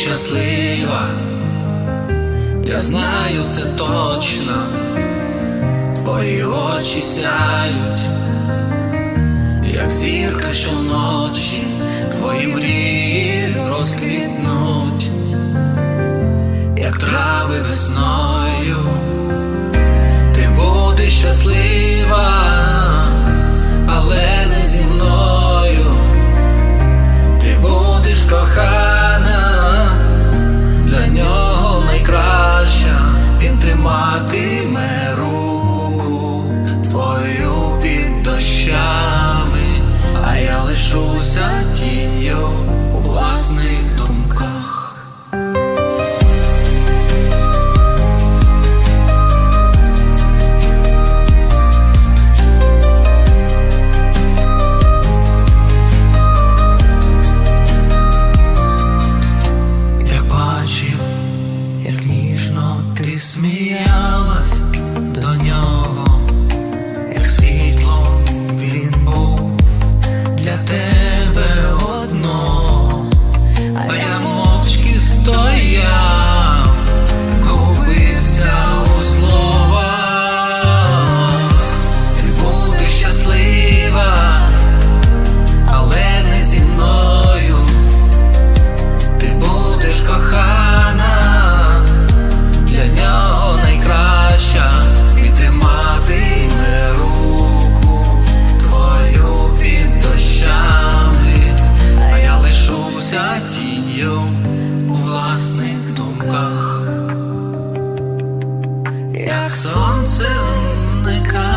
щаслива, я знаю це точно, твої очі сяють, як зірка щоночі, твої мрії. me out. як сонце зникає.